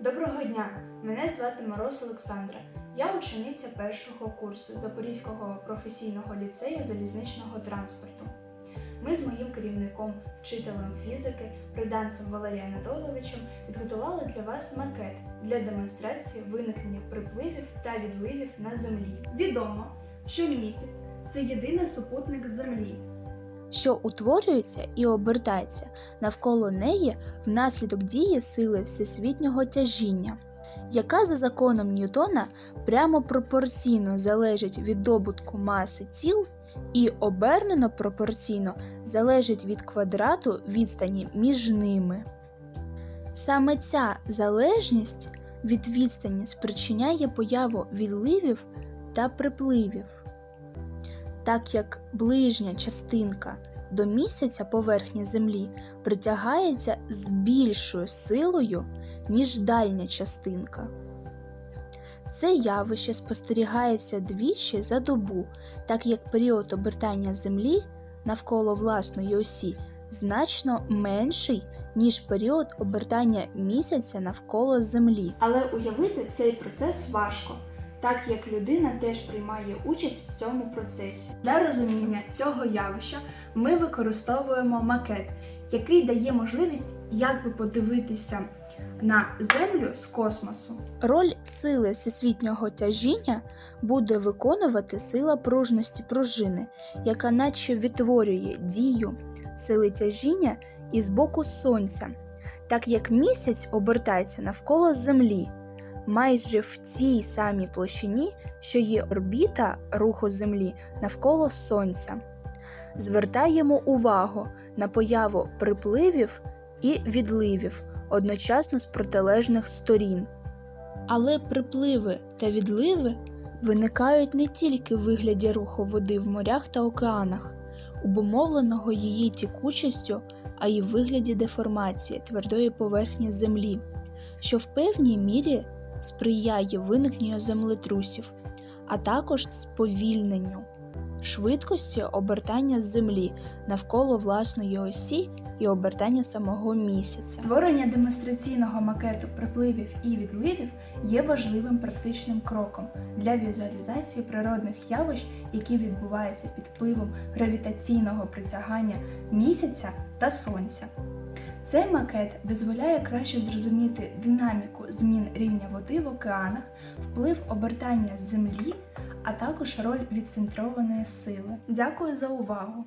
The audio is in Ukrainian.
Доброго дня! Мене звати Мороз Олександра. Я учениця першого курсу Запорізького професійного ліцею залізничного транспорту. Ми з моїм керівником, вчителем фізики, приданцем Валерієм Анатолійовичем підготували для вас макет для демонстрації виникнення припливів та відливів на землі. Відомо, що місяць це єдиний супутник Землі. Що утворюється і обертається навколо неї внаслідок дії сили всесвітнього тяжіння, яка за законом Ньютона прямо пропорційно залежить від добутку маси тіл і обернено пропорційно залежить від квадрату відстані між ними. Саме ця залежність від відстані спричиняє появу відливів та припливів так як ближня частинка до місяця поверхні Землі притягається з більшою силою, ніж дальня частинка. Це явище спостерігається двічі за добу, так як період обертання Землі навколо власної осі значно менший, ніж період обертання місяця навколо Землі. Але уявити цей процес важко, так як людина теж приймає участь в цьому процесі. Для розуміння цього явища ми використовуємо макет, який дає можливість якби подивитися на Землю з космосу. Роль сили всесвітнього тяжіння буде виконувати сила пружності пружини, яка наче відтворює дію сили тяжіння із боку Сонця, так як місяць обертається навколо Землі, майже в тій самій площині, що є орбіта руху Землі навколо Сонця. Звертаємо увагу на появу припливів і відливів одночасно з протилежних сторін. Але припливи та відливи виникають не тільки в вигляді руху води в морях та океанах, обумовленого її тікучістю, а й в вигляді деформації твердої поверхні землі, що в певній мірі сприяє виникненню землетрусів, а також сповільненню швидкості обертання землі навколо власної осі і обертання самого місяця. Створення демонстраційного макету припливів і відливів є важливим практичним кроком для візуалізації природних явищ, які відбуваються під впливом гравітаційного притягання місяця та сонця. Цей макет дозволяє краще зрозуміти динаміку змін рівня води в океанах, вплив обертання землі, а також роль відцентрованої сили. Дякую за увагу!